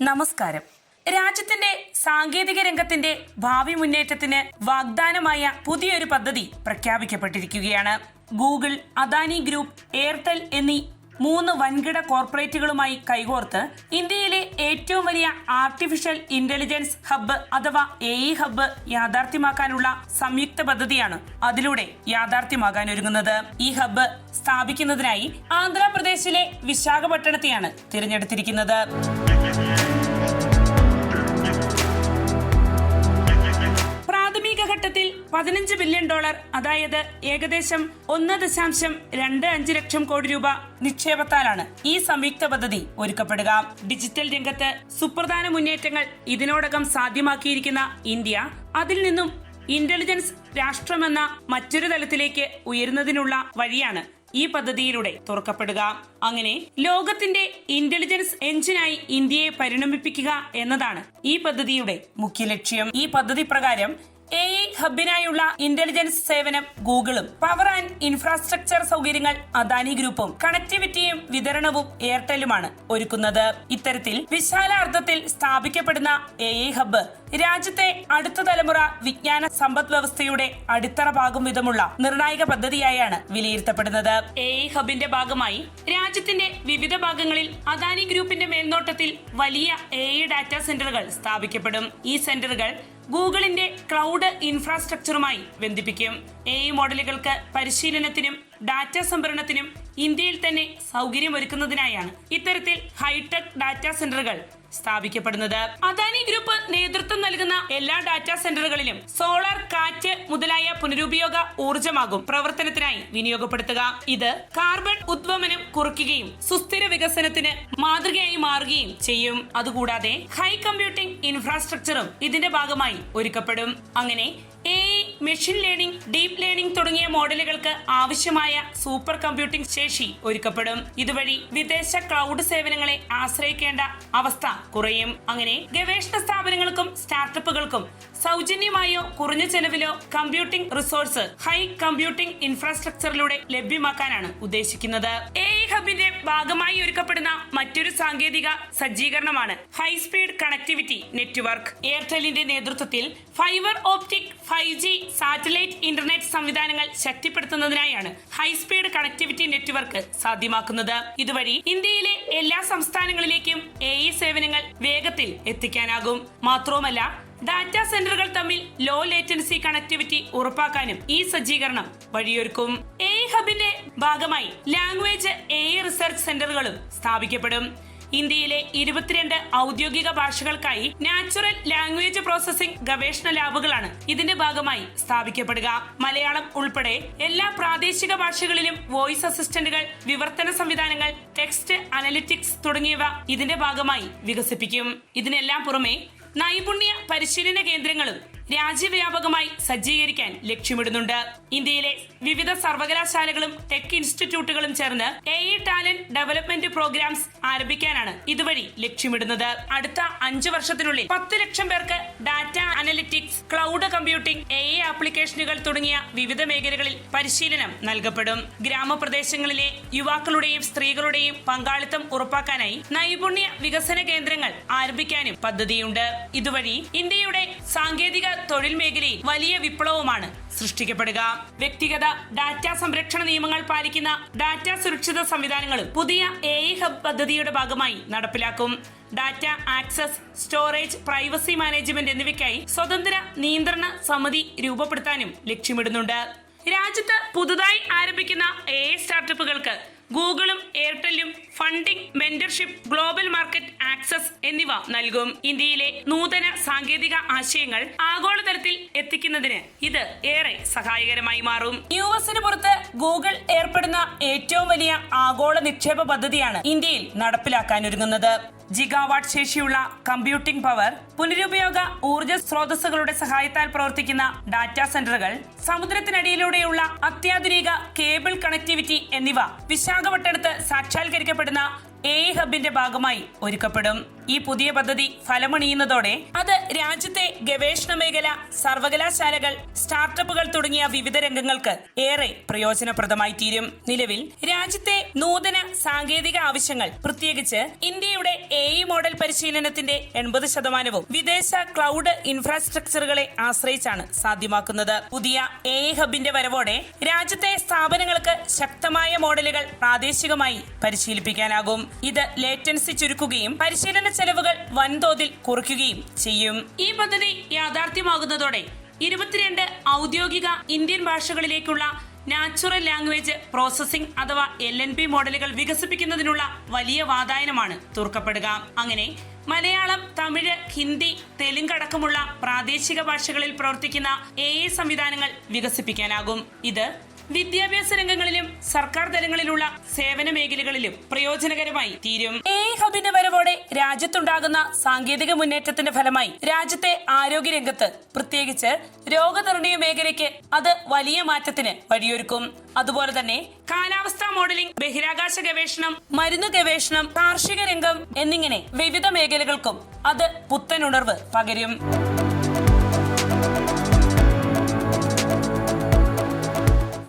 നമസ്കാരം. രാജ്യത്തിന്റെ സാങ്കേതിക രംഗത്തിന്റെ ഭാവി മുന്നേറ്റത്തിന് വാഗ്ദാനമായ പുതിയൊരു പദ്ധതി പ്രഖ്യാപിക്കപ്പെട്ടിരിക്കുകയാണ്. ഗൂഗിൾ അദാനി ഗ്രൂപ്പ് എയർടെൽ എന്നീ മൂന്ന് വൻകിട കോർപ്പറേറ്റുകളുമായി കൈകോർത്ത് ഇന്ത്യയിലെ ഏറ്റവും വലിയ ആർട്ടിഫിഷ്യൽ ഇന്റലിജൻസ് ഹബ്ബ് അഥവാ എ ഇ ഹബ്ബ് യാഥാർത്ഥ്യമാക്കാനുള്ള സംയുക്ത പദ്ധതിയാണ് അതിലൂടെ യാഥാർത്ഥ്യമാകാൻ ഒരുങ്ങുന്നത്. ഈ ഹബ്ബ് സ്ഥാപിക്കുന്നതിനായി ആന്ധ്രാപ്രദേശിലെ വിശാഖപട്ടണത്തെയാണ് തിരഞ്ഞെടുത്തിരിക്കുന്നത്. പതിനഞ്ച് ബില്യൺ ഡോളർ അതായത് ഏകദേശം ഒന്ന് ദശാംശം രണ്ട് അഞ്ച് ലക്ഷം കോടി രൂപ നിക്ഷേപത്താലാണ് ഈ സംയുക്ത പദ്ധതി ഒരുക്കപ്പെടുക. ഡിജിറ്റൽ രംഗത്ത് സുപ്രധാന മുന്നേറ്റങ്ങൾ ഇതിനോടകം സാധ്യമാക്കിയിരിക്കുന്ന ഇന്ത്യ അതിൽ നിന്നും ഇന്റലിജൻസ് രാഷ്ട്രമെന്ന മറ്റൊരു തലത്തിലേക്ക് ഉയരുന്നതിനുള്ള വഴിയാണ് ഈ പദ്ധതിയിലൂടെ തുറക്കപ്പെടുക. അങ്ങനെ ലോകത്തിന്റെ ഇന്റലിജൻസ് എഞ്ചിനായി ഇന്ത്യയെ പരിണമിപ്പിക്കുക എന്നതാണ് ഈ പദ്ധതിയുടെ മുഖ്യ ലക്ഷ്യം. ഈ പദ്ധതി പ്രകാരം എ ഐ ഹബിനായുള്ള ഇന്റലിജൻസ് സേവനം ഗൂഗിളും പവർ ആൻഡ് ഇൻഫ്രാസ്ട്രക്ചർ സൗകര്യങ്ങൾ അദാനി ഗ്രൂപ്പും കണക്ടിവിറ്റിയും വിതരണവും എയർടെലുമാണ് ഒരുക്കുന്നത്. ഇത്തരത്തിൽ വിശാലാർത്ഥത്തിൽ സ്ഥാപിക്കപ്പെടുന്ന എ ഹബ്ബ് രാജ്യത്തെ അടുത്ത തലമുറ വിജ്ഞാന സമ്പദ് വ്യവസ്ഥയുടെ അടിത്തറ പാകും വിധമുള്ള നിർണായക പദ്ധതിയായാണ് വിലയിരുത്തപ്പെടുന്നത്. എ ഐ ഹബിന്റെ ഭാഗമായി രാജ്യത്തിന്റെ വിവിധ ഭാഗങ്ങളിൽ അദാനി ഗ്രൂപ്പിന്റെ മേൽനോട്ടത്തിൽ വലിയ എ ഡാറ്റാ സെന്ററുകൾ സ്ഥാപിക്കപ്പെടും. ഈ സെന്ററുകൾ ഗൂഗിളിന്റെ ക്ലൗഡ് ഇൻഫ്രാസ്ട്രക്ചറുമായി ബന്ധിപ്പിക്കും. എ മോഡലുകൾക്ക് പരിശീലനത്തിനും ഡാറ്റ സംഭരണത്തിനും ഇന്ത്യയിൽ തന്നെ സൗകര്യമൊരുക്കുന്നതിനായാണ് ഇത്തരത്തിൽ ഹൈടെക് ഡാറ്റാ സെന്ററുകൾ സ്ഥാപിക്കപ്പെടുന്നത്. അദാനി ഗ്രൂപ്പ് നേതൃത്വം നൽകുന്ന എല്ലാ ഡാറ്റാ സെന്ററുകളിലും സോളാർ കാറ്റ് മുതലായ പുനരുപയോഗ ഊർജമാകും പ്രവർത്തനത്തിനായി വിനിയോഗപ്പെടുത്തുക. ഇത് കാർബൺ ഉദ്വമനം കുറയ്ക്കുകയും സുസ്ഥിര വികസനത്തിന് മാതൃകയായി മാറുകയും ചെയ്യും. അതുകൂടാതെ ഹൈ കമ്പ്യൂട്ടിംഗ് ഇൻഫ്രാസ്ട്രക്ചറും ഇതിന്റെ ഭാഗമായി ഒരുക്കപ്പെടും. അങ്ങനെ A machine learning deep learning തുടങ്ങിയ മോഡലുകൾക്ക് ആവശ്യമായ സൂപ്പർ കമ്പ്യൂട്ടിംഗ് ശേഷി ഒരുക്കപ്പെടും. ഇതുവഴി വിദേശ ക്ലൗഡ് സേവനങ്ങളെ ആശ്രയിക്കേണ്ട അവസ്ഥ കുറയും. അങ്ങനെ ഗവേഷണ സ്ഥാപനങ്ങൾക്കും സ്റ്റാർട്ടപ്പുകൾക്കും സൗജന്യമായോ കുറഞ്ഞ ചെലവിലോ കമ്പ്യൂട്ടിംഗ് റിസോഴ്സ് ഹൈ കമ്പ്യൂട്ടിംഗ് ഇൻഫ്രാസ്ട്രക്ചറിലൂടെ ലഭ്യമാക്കാനാണ് ഉദ്ദേശിക്കുന്നത്. എ ഹബിന്റെ ഭാഗമായി ഒരുക്കപ്പെടുന്ന മറ്റൊരു സാങ്കേതിക സജ്ജീകരണമാണ് ഹൈസ്പീഡ് കണക്ടിവിറ്റി നെറ്റ്വർക്ക്. എയർടെലിന്റെ നേതൃത്വത്തിൽ fibre optic five G satellite internet സംവിധാനങ്ങൾ ശക്തിപ്പെടുത്തുന്നതിനായാണ് ഹൈസ്പീഡ് കണക്ടിവിറ്റി നെറ്റ്വർക്ക് സാധ്യമാക്കുന്നത്. ഇതുവഴി ഇന്ത്യയിലെ എല്ലാ സംസ്ഥാനങ്ങളിലേക്കും എ സേവനങ്ങൾ വേഗത്തിൽ എത്തിക്കാനാകും. മാത്രവുമല്ല ഡാറ്റാ സെന്ററുകൾ തമ്മിൽ ലോ ലേറ്റൻസി കണക്ടിവിറ്റി ഉറപ്പാക്കാനും ഈ സജ്ജീകരണം വഴിയൊരുക്കും. എ ഹബിന്റെ ഭാഗമായി ലാംഗ്വേജ് എ റിസർച്ച് സെന്ററുകളും സ്ഥാപിക്കപ്പെടും. ഇന്ത്യയിലെ ഇരുപത്തിരണ്ട് ഔദ്യോഗിക ഭാഷകൾക്കായി നാച്ചുറൽ ലാംഗ്വേജ് പ്രോസസിംഗ് ഗവേഷണ ലാബുകളാണ് ഇതിന്റെ ഭാഗമായി സ്ഥാപിക്കപ്പെടുക. മലയാളം ഉൾപ്പെടെ എല്ലാ പ്രാദേശിക ഭാഷകളിലും വോയിസ് അസിസ്റ്റന്റുകൾ വിവർത്തന സംവിധാനങ്ങൾ ടെക്സ്റ്റ് അനലിറ്റിക്സ് തുടങ്ങിയവ ഇതിന്റെ ഭാഗമായി വികസിപ്പിക്കും. ഇതിനെല്ലാം പുറമെ നൈപുണ്യ പരിശീലന കേന്ദ്രങ്ങളും രാജ്യവ്യാപകമായി സജ്ജീകരിക്കാൻ ലക്ഷ്യമിടുന്നുണ്ട്. ഇന്ത്യയിലെ വിവിധ സർവകലാശാലകളും ടെക് ഇൻസ്റ്റിറ്റ്യൂട്ടുകളും ചേർന്ന് A E talent development programs ആരംഭിക്കാനാണ് ഇതുവഴി ലക്ഷ്യമിടുന്നത്. അടുത്ത അഞ്ചു വർഷത്തിനുള്ളിൽ പത്ത് ലക്ഷം പേർക്ക് data analytics cloud computing A I ആപ്ലിക്കേഷനുകൾ തുടങ്ങിയ വിവിധ മേഖലകളിൽ പരിശീലനം നൽകപ്പെടും. ഗ്രാമപ്രദേശങ്ങളിലെ യുവാക്കളുടെയും സ്ത്രീകളുടെയും പങ്കാളിത്തം ഉറപ്പാക്കാനായി നൈപുണ്യ വികസന കേന്ദ്രങ്ങൾ ആരംഭിക്കാനും പദ്ധതിയുണ്ട്. ഇതുവഴി ഇന്ത്യയുടെ സാങ്കേതിക തൊഴിൽ മേഖലയിൽ വലിയ വിപ്ലവമാണ് സൃഷ്ടിക്കപ്പെടുക. വ്യക്തിഗത ഡാറ്റ സംരക്ഷണ നിയമങ്ങൾ പാലിക്കുന്ന ഡാറ്റ സുരക്ഷിത സംവിധാനങ്ങളും പുതിയ എ ഹബ് പദ്ധതിയുടെ ഭാഗമായി നടപ്പിലാക്കും. Data access storage privacy management എന്നിവയ്ക്കായി സ്വതന്ത്ര നിയന്ത്രണ സമിതി രൂപപ്പെടുത്താനും ലക്ഷ്യമിടുന്നുണ്ട്. രാജ്യത്ത് പുതുതായി ആരംഭിക്കുന്ന എ സ്റ്റാർട്ടപ്പുകൾക്ക് ഗൂഗിളും എയർടെല്ലും funding mentorship global market access എന്നിവ നൽകും. ഇന്ത്യയിലെ നൂതന സാങ്കേതിക ആശയങ്ങൾ ആഗോളതലത്തിൽ എത്തിക്കുന്നതിന് ഇത് ഏറെ സഹായകരമായി മാറും. യു എസിന് പുറത്ത് ഗൂഗിൾ ഏർപ്പെടുന്ന ഏറ്റവും വലിയ ആഗോള നിക്ഷേപ പദ്ധതിയാണ് ഇന്ത്യയിൽ നടപ്പിലാക്കാനൊരുങ്ങുന്നത് ജിഗാവാട്ട് ശേഷിയുള്ള കമ്പ്യൂട്ടിംഗ് പവർ പുനരുപയോഗ ഊർജ സ്രോതസ്സുകളുടെ സഹായത്താൽ പ്രവർത്തിക്കുന്ന ഡാറ്റാ സെന്ററുകൾ സമുദ്രത്തിനടിയിലൂടെയുള്ള അത്യാധുനിക കേബിൾ കണക്ടിവിറ്റി എന്നിവ വിശാഖപട്ടണത്ത് സാക്ഷാത്കരിക്കപ്പെടുന്ന എ ഹബിന്റെ ഭാഗമായി ഒരുക്കപ്പെടും. ഈ പുതിയ പദ്ധതി ഫലമണിയുന്നതോടെ അത് രാജ്യത്തെ ഗവേഷണ മേഖല സർവകലാശാലകൾ സ്റ്റാർട്ടപ്പുകൾ തുടങ്ങിയ വിവിധ രംഗങ്ങൾക്ക് ഏറെ പ്രയോജനപ്രദമായി തീരും. നിലവിൽ രാജ്യത്തെ നൂതന സാങ്കേതിക ആവശ്യങ്ങൾ പ്രത്യേകിച്ച് ഇന്ത്യയുടെ എ മോഡൽ പരിശീലനത്തിന്റെ എൺപത് ശതമാനവും വിദേശ ക്ലൗഡ് ഇൻഫ്രാസ്ട്രക്ചറുകളെ ആശ്രയിച്ചാണ് സാധ്യമാക്കുന്നത്. പുതിയ എ ഹബിന്റെ വരവോടെ രാജ്യത്തെ സ്ഥാപനങ്ങൾക്ക് ശക്തമായ മോഡലുകൾ പ്രാദേശികമായി പരിശീലിപ്പിക്കാനാകും. ഇത് ലേറ്റൻസി ചുരുക്കുകയും പരിശീലന ചെലവുകൾ വൻതോതിൽ കുറയ്ക്കുകയും ചെയ്യും. ഈ പദ്ധതി യാഥാർത്ഥ്യമാകുന്നതോടെ ഇരുപത്തിരണ്ട് ഔദ്യോഗിക ഇന്ത്യൻ ഭാഷകളിലേക്കുള്ള നാച്ചുറൽ ലാംഗ്വേജ് പ്രോസസ്സിംഗ് അഥവാ എൽ എൻ പി മോഡലുകൾ വികസിപ്പിക്കുന്നതിനുള്ള വലിയ വാതായനമാണ് തുറക്കപ്പെടുക. അങ്ങനെ മലയാളം തമിഴ് ഹിന്ദി തെലുങ്ക് അടക്കമുള്ള പ്രാദേശിക ഭാഷകളിൽ പ്രവർത്തിക്കുന്ന എ സംവിധാനങ്ങൾ വികസിപ്പിക്കാനാകും. ഇത് വിദ്യാഭ്യാസ രംഗങ്ങളിലും സർക്കാർ തലങ്ങളിലുള്ള സേവന മേഖലകളിലും പ്രയോജനകരമായി തീരും. എ ഹബിന്റെ വരവോടെ രാജ്യത്തുണ്ടാകുന്ന സാങ്കേതിക മുന്നേറ്റത്തിന്റെ ഫലമായി രാജ്യത്തെ ആരോഗ്യ ആരോഗ്യരംഗത്ത് പ്രത്യേകിച്ച് രോഗനിർണയ മേഖലയ്ക്ക് അത് വലിയ മാറ്റത്തിന് വഴിയൊരുക്കും. അതുപോലെ തന്നെ കാലാവസ്ഥാ മോഡലിംഗ് ബഹിരാകാശ ഗവേഷണം മരുന്ന് ഗവേഷണം കാർഷിക രംഗം എന്നിങ്ങനെ വിവിധ മേഖലകൾക്കും അത് പുത്തനുണർവ് പകരും.